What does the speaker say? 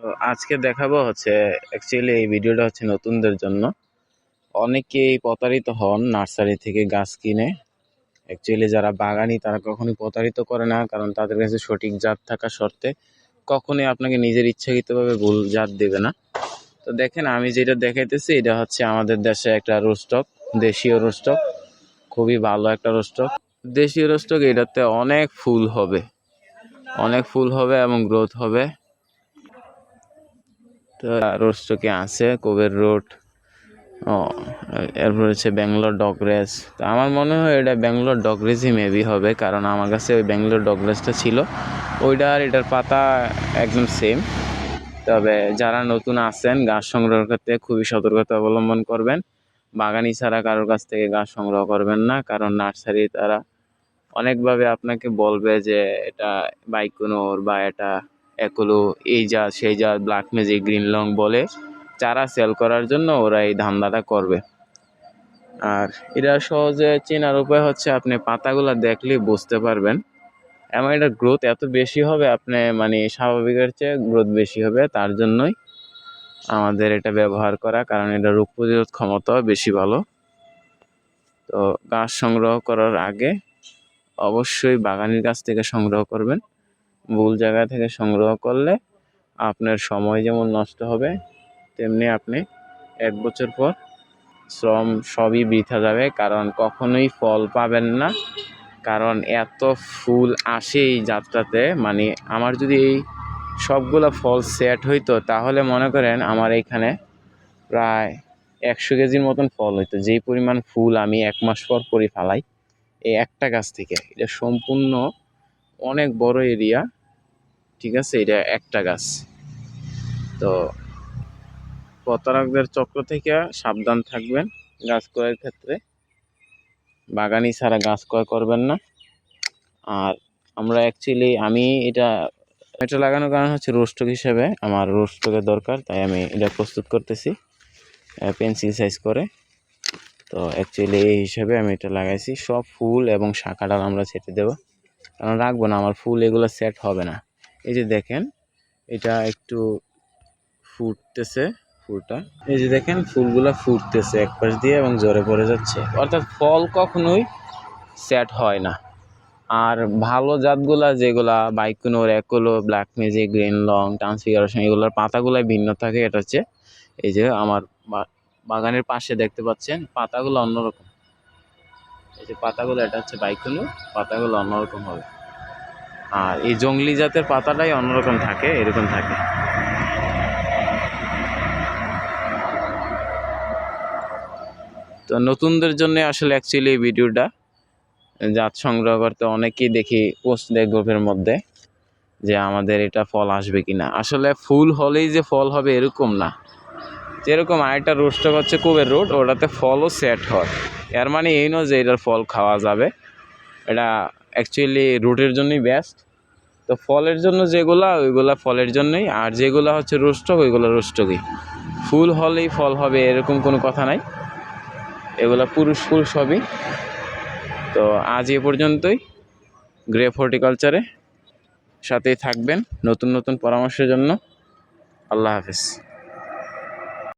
তো আজকে দেখাবো হচ্ছে অ্যাকচুয়ালি এই ভিডিওটা হচ্ছে নতুনদের জন্য। অনেকেই প্রতারিত হন নার্সারি থেকে গাছ কিনে। অ্যাকচুয়ালি যারা বাগানি, তারা কখনোই প্রতারিত করে না, কারণ তাদের কাছে সঠিক জাত থাকা শর্তে কখনোই আপনাকে নিজের ইচ্ছাকৃতভাবে ভুল জাত দেবে না। তো দেখেন, আমি যেটা দেখাইতেছি, এটা হচ্ছে আমাদের দেশে একটা রোস্টক, দেশীয় রোস্টক, খুবই ভালো একটা রোস্টক। দেশীয় রোস্টক এটাতে অনেক ফুল হবে। অনেক ফুল হবে এবং গ্রোথ হবে। তো রোস্টকে আছে, কোবের রোড, ও, এরপর হচ্ছে ব্যাঙ্গালোর ডগ রেস। তো আমার মনে হয় এটা ব্যাঙ্গালোর ডগ রেসই মেবি হবে, কারণ আমার কাছে ওই ব্যাঙ্গালোর ডগ রেসটা ছিল। ওইটা আর এটার পাতা একদম সেম তবে যারা নতুন আসেন গাছ সংগ্রহের ক্ষেত্রে খুবই সতর্কতা অবলম্বন করবেন। বাগানি ছাড়া কারোর কাছ থেকে গাছ সংগ্রহ করবেন না, কারণ নার্সারি তারা অনেকভাবে আপনাকে বলবে যে এটা বাইকুনোর বা এটা একলো এই জাত সেই জাত ব্ল্যাক ম্যাজিক গ্রিন লং বলে চারা সেল করার জন্য ওরা এই ধান্দাটা করবে। আর এটা সহজে চেনার উপায় হচ্ছে আপনি পাতাগুলো দেখলেই বুঝতে পারবেন। এমন এটা গ্রোথ এত বেশি হবে, আপনি মানে স্বাভাবিকের চেয়ে গ্রোথ বেশি হবে, তার জন্যই আমাদের এটা ব্যবহার করা, কারণ এটা রোগ প্রতিরোধ ক্ষমতাও বেশি ভালো। তো গাছ সংগ্রহ করার আগে অবশ্যই বাগানের কাছ থেকে সংগ্রহ করবেন। ভুল জায়গা থেকে সংগ্রহ করলে আপনার সময় যেমন নষ্ট হবে, তেমনি আপনি এক বছর পর শ্রম সবই বৃথা যাবে। কারণ কখনোই ফল পাবেন না। কারণ এত ফুল আসে এই যাত্রাতে। মানে আমার যদি এই সবগুলো ফল সেট হইতো, তাহলে মনে করেন আমার এইখানে প্রায় একশো কেজির মতন ফল হইতো। যেই পরিমাণ ফুল আমি এক মাস পর করে ফেলাই, এই একটা গাছ থেকে। এটা সম্পূর্ণ অনেক বড় এরিয়া ঠিক আছে? এটা একটা গাছ। তো প্রতারকদের চক্র থেকে সাবধান থাকবেন গাছ ক্রয়ের ক্ষেত্রে। বাগানি ছাড়া গাছ ক্রয় করবেন না। আর আমরা অ্যাকচুয়ালি আমি এটা এটা লাগানোর কারণ হচ্ছে রোস্টক হিসেবে আমার রোস্টকের দরকার, তাই আমি এটা প্রস্তুত করতেছি পেন্সিল সাইজ করে। তো অ্যাকচুয়ালি এই হিসেবে আমি এটা লাগাইছি। সব ফুল এবং শাখা আমরা ছেটে দেবো। কারণ রাখব না, আমার ফুল এগুলো সেট হবে না। এই যে দেখেন, এটা একটু ফুটতেছে ফুলটা। এই যে দেখেন, ফুলগুলো ফুটতেছে এক পাশ দিয়ে এবং জোরে পড়ে যাচ্ছে। অর্থাৎ ফল কখনোই সেট হয় না। আর ভালো জাতগুলা যেগুলা, বাইকুনোর, একলো, black magic, green long, transfiguration, এগুলোর পাতাগুলাই ভিন্ন থাকে। এটা হচ্ছে এই যে আমার বাগানের পাশে দেখতে পাচ্ছেন, পাতাগুলো অন্যরকম। এই যে পাতাগুলো, এটা হচ্ছে বাইকুনো, পাতাগুলো অন্যরকম হবে। আর এই জঙ্গলি জাতের পাতাটাই অন্যরকম থাকে, এরকম থাকে। তো নতুনদের জন্য আসলে অ্যাকচুয়ালি এই ভিডিওটা, জাত সংগ্রহ করতে অনেকেই দেখি পোস্ট দেয় গ্রুপের মধ্যে, যে আমাদের এটা ফল আসবে কি না আসলে ফুল হলেই যে ফল হবে এরকম না। যেরকম আরেকটা রোস্টক হচ্ছে কুবের রোড ওটাতে ফলও সেট হয়। এর মানে এই নয় যে এটার ফল খাওয়া যাবে। এটা অ্যাকচুয়ালি রুটের জন্যই বেস্ট তো ফলের জন্য যেগুলা, ওইগুলা ফলের জন্যই। আর যেগুলো হচ্ছে রোস্টক, ওইগুলো রোস্টকই। ফুল হলেই ফল হবে, এরকম কোনো কথা নাই। এগুলো পুরুষ ফুল সবই। তো আজ এ পর্যন্তই। গ্রেপ হর্টিকালচারে সাথেই থাকবেন নতুন নতুন পরামর্শের জন্য। আল্লাহ হাফিজ।